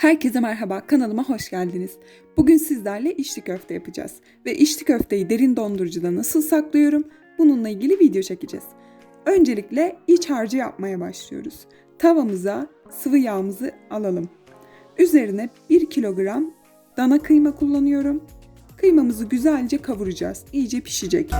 Herkese merhaba, kanalıma hoş geldiniz. Bugün sizlerle içli köfte yapacağız. Ve içli köfteyi derin dondurucuda nasıl saklıyorum bununla ilgili video çekeceğiz. Öncelikle iç harcı yapmaya başlıyoruz. Tavamıza sıvı yağımızı alalım. Üzerine 1 kilogram dana kıyma kullanıyorum. Kıymamızı güzelce kavuracağız. İyice pişecek.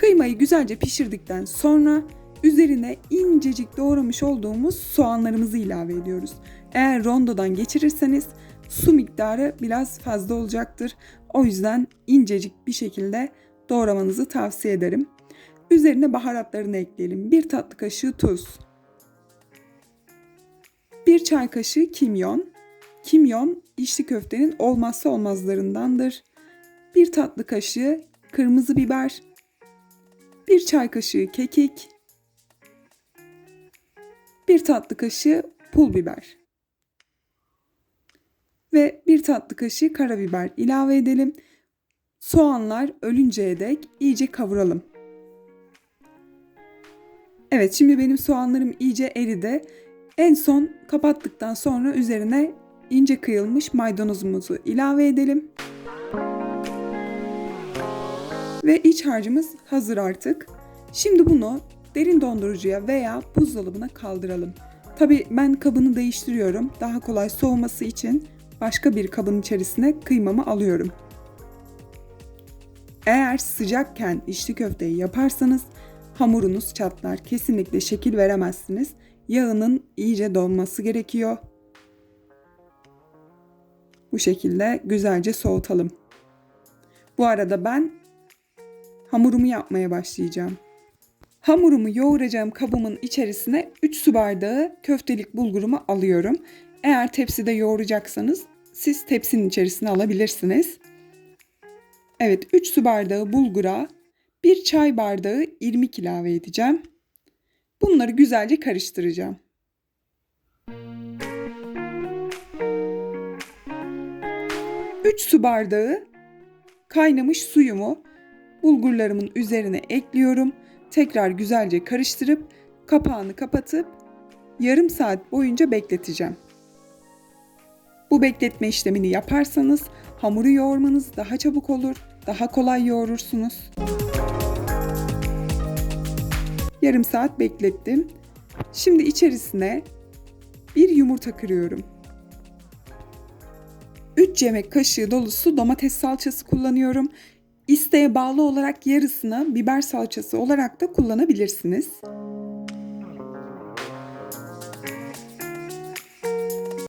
Kıymayı güzelce pişirdikten sonra üzerine incecik doğramış olduğumuz soğanlarımızı ilave ediyoruz. Eğer rondodan geçirirseniz su miktarı biraz fazla olacaktır. O yüzden incecik bir şekilde doğramanızı tavsiye ederim. Üzerine baharatlarını ekleyelim. 1 tatlı kaşığı tuz. 1 çay kaşığı kimyon. Kimyon içli köftenin olmazsa olmazlarındandır. 1 tatlı kaşığı kırmızı biber. 1 çay kaşığı kekik. 1 tatlı kaşığı pul biber. Ve 1 tatlı kaşığı karabiber ilave edelim. Soğanlar ölünceye dek iyice kavuralım. Evet şimdi benim soğanlarım iyice eridi. En son kapattıktan sonra üzerine ince kıyılmış maydanozumuzu ilave edelim. Ve iç harcımız hazır artık. Şimdi bunu derin dondurucuya veya buzdolabına kaldıralım. Tabi ben kabını değiştiriyorum. Daha kolay soğuması için başka bir kabın içerisine kıymamı alıyorum. Eğer sıcakken içli köfteyi yaparsanız hamurunuz çatlar. Kesinlikle şekil veremezsiniz. Yağının iyice donması gerekiyor. Bu şekilde güzelce soğutalım. Bu arada ben hamurumu yapmaya başlayacağım. Hamurumu yoğuracağım kabımın içerisine 3 su bardağı köftelik bulgurumu alıyorum. Eğer tepside yoğuracaksanız siz tepsinin içerisine alabilirsiniz. Evet 3 su bardağı bulgura 1 çay bardağı irmik ilave edeceğim. Bunları güzelce karıştıracağım. Üç su bardağı kaynamış suyumu bulgurlarımın üzerine ekliyorum. Tekrar güzelce karıştırıp kapağını kapatıp yarım saat boyunca bekleteceğim. Bu bekletme işlemini yaparsanız hamuru yoğurmanız daha çabuk olur, daha kolay yoğurursunuz. Yarım saat beklettim. Şimdi içerisine bir yumurta kırıyorum. 3 yemek kaşığı dolusu domates salçası kullanıyorum. İsteğe bağlı olarak yarısını biber salçası olarak da kullanabilirsiniz.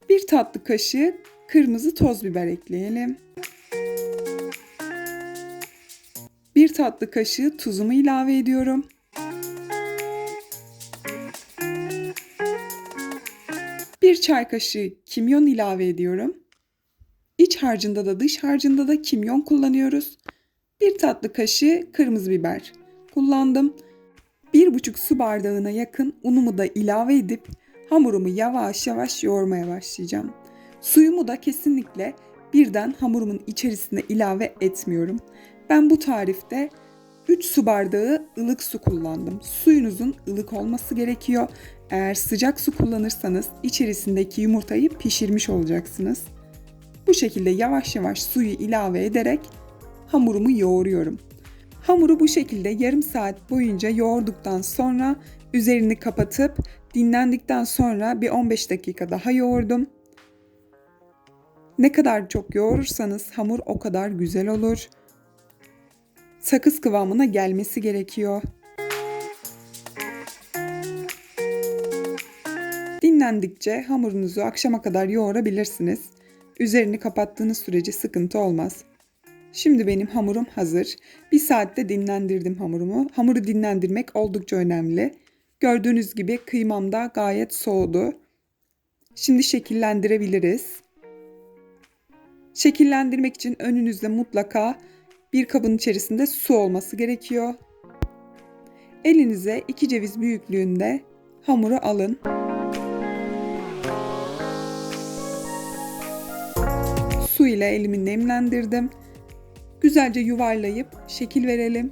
Bir tatlı kaşığı kırmızı toz biber ekleyelim. Bir tatlı kaşığı tuzumu ilave ediyorum. Bir çay kaşığı kimyon ilave ediyorum. İç harcında da dış harcında da kimyon kullanıyoruz. Bir tatlı kaşığı kırmızı biber kullandım. Bir buçuk su bardağına yakın unumu da ilave edip hamurumu yavaş yavaş yoğurmaya başlayacağım. Suyumu da kesinlikle birden hamurumun içerisine ilave etmiyorum. Ben bu tarifte 3 su bardağı ılık su kullandım. Suyunuzun ılık olması gerekiyor. Eğer sıcak su kullanırsanız içerisindeki yumurtayı pişirmiş olacaksınız. Bu şekilde yavaş yavaş suyu ilave ederek hamurumu yoğuruyorum. Hamuru bu şekilde yarım saat boyunca yoğurduktan sonra üzerini kapatıp dinlendikten sonra bir 15 dakika daha yoğurdum. Ne kadar çok yoğurursanız hamur o kadar güzel olur. Sakız kıvamına gelmesi gerekiyor. Dinlendikçe hamurunuzu akşama kadar yoğurabilirsiniz. Üzerini kapattığınız sürece sıkıntı olmaz. Şimdi benim hamurum hazır. Bir saatte dinlendirdim hamurumu. Hamuru dinlendirmek oldukça önemli. Gördüğünüz gibi kıymam da gayet soğudu. Şimdi şekillendirebiliriz. Şekillendirmek için önünüzde mutlaka bir kabın içerisinde su olması gerekiyor. Elinize iki ceviz büyüklüğünde hamuru alın. Su ile elimi nemlendirdim. Güzelce yuvarlayıp şekil verelim.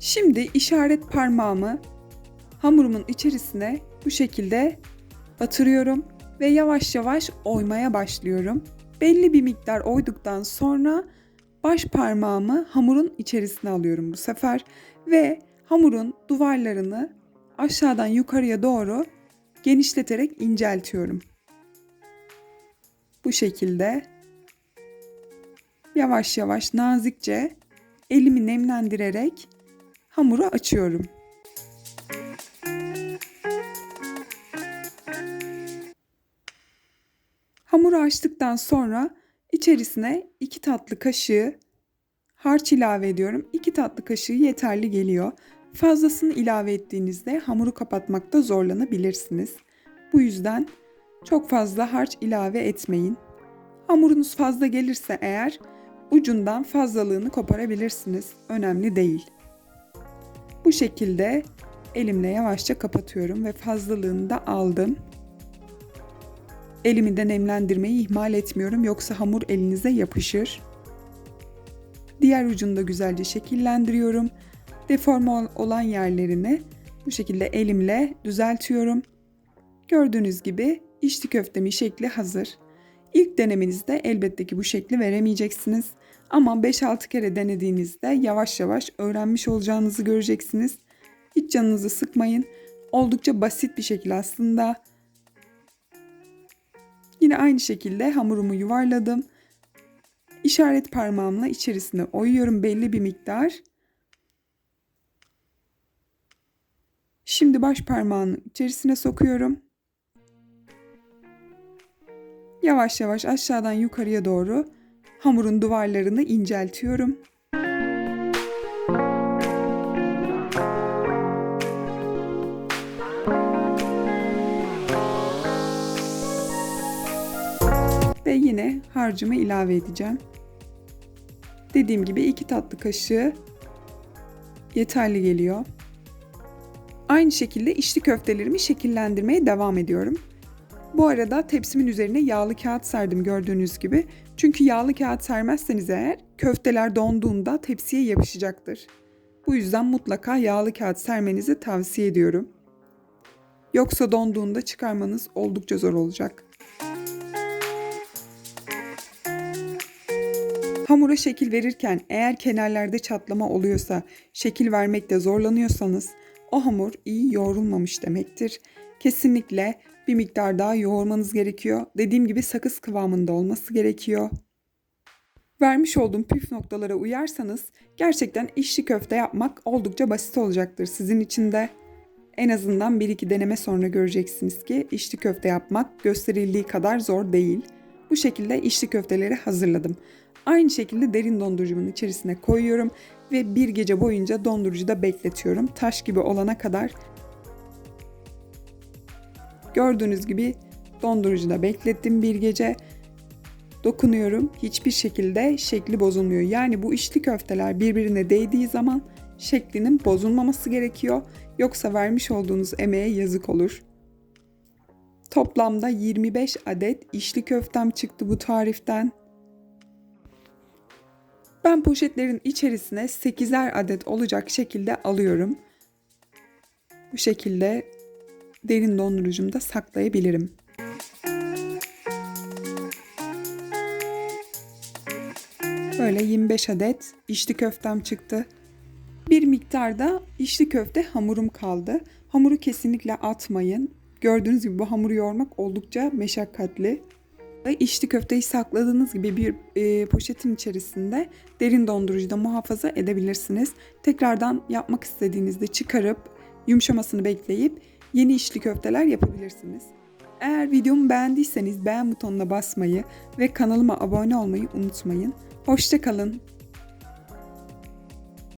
Şimdi işaret parmağımı hamurumun içerisine Bu şekilde batırıyorum ve yavaş yavaş oymaya başlıyorum. Belli bir miktar oyduktan sonra baş parmağımı hamurun içerisine alıyorum bu sefer ve hamurun duvarlarını aşağıdan yukarıya doğru genişleterek inceltiyorum. Bu şekilde yavaş yavaş nazikçe elimi nemlendirerek hamuru açıyorum. Hamuru açtıktan sonra içerisine 2 tatlı kaşığı harç ilave ediyorum. 2 tatlı kaşığı yeterli geliyor. Fazlasını ilave ettiğinizde hamuru kapatmakta zorlanabilirsiniz. Bu yüzden çok fazla harç ilave etmeyin. Hamurunuz fazla gelirse eğer ucundan fazlalığını koparabilirsiniz. Önemli değil. Bu şekilde elimle yavaşça kapatıyorum ve fazlalığını da aldım. Elimi de nemlendirmeyi ihmal etmiyorum yoksa hamur elinize yapışır. Diğer ucunu da güzelce şekillendiriyorum. Deforme olan yerlerini bu şekilde elimle düzeltiyorum. Gördüğünüz gibi içli köftemin şekli hazır. İlk denemenizde elbette ki bu şekli veremeyeceksiniz. Ama 5-6 kere denediğinizde yavaş yavaş öğrenmiş olacağınızı göreceksiniz. Hiç canınızı sıkmayın. Oldukça basit bir şekil aslında. Yine aynı şekilde hamurumu yuvarladım. İşaret parmağımla içerisine oyuyorum belli bir miktar. Şimdi baş parmağını içerisine sokuyorum. Yavaş yavaş aşağıdan yukarıya doğru hamurun duvarlarını inceltiyorum. Ve yine harcımı ilave edeceğim. Dediğim gibi iki tatlı kaşığı yeterli geliyor. Aynı şekilde içli köftelerimi şekillendirmeye devam ediyorum. Bu arada tepsimin üzerine yağlı kağıt serdim gördüğünüz gibi. Çünkü yağlı kağıt sermezseniz eğer köfteler donduğunda tepsiye yapışacaktır. Bu yüzden mutlaka yağlı kağıt sermenizi tavsiye ediyorum. Yoksa donduğunda çıkarmanız oldukça zor olacak. Hamura şekil verirken eğer kenarlarda çatlama oluyorsa, şekil vermekte zorlanıyorsanız o hamur iyi yoğrulmamış demektir. Kesinlikle bir miktar daha yoğurmanız gerekiyor. Dediğim gibi sakız kıvamında olması gerekiyor. Vermiş olduğum püf noktalara uyarsanız gerçekten içli köfte yapmak oldukça basit olacaktır sizin için de. En azından bir iki deneme sonra göreceksiniz ki içli köfte yapmak gösterildiği kadar zor değil. Bu şekilde içli köfteleri hazırladım. Aynı şekilde derin dondurucumun içerisine koyuyorum ve bir gece boyunca dondurucuda bekletiyorum. Taş gibi olana kadar Gördüğünüz gibi dondurucuda beklettim bir gece. Dokunuyorum. Hiçbir şekilde şekli bozulmuyor. Yani bu içli köfteler birbirine değdiği zaman şeklinin bozulmaması gerekiyor. Yoksa vermiş olduğunuz emeğe yazık olur. Toplamda 25 adet içli köftem çıktı bu tariften. Ben poşetlerin içerisine 8'er adet olacak şekilde alıyorum. Bu şekilde derin dondurucumda saklayabilirim. Böyle 25 adet içli köftem çıktı. Bir miktarda içli köfte hamurum kaldı. Hamuru kesinlikle atmayın. Gördüğünüz gibi bu hamuru yoğurmak oldukça meşakkatli. İçli köfteyi sakladığınız gibi bir e, poşetin içerisinde derin dondurucuda muhafaza edebilirsiniz. Tekrardan yapmak istediğinizde çıkarıp yumuşamasını bekleyip yeni içli köfteler yapabilirsiniz. Eğer videomu beğendiyseniz beğen butonuna basmayı ve kanalıma abone olmayı unutmayın. Hoşçakalın.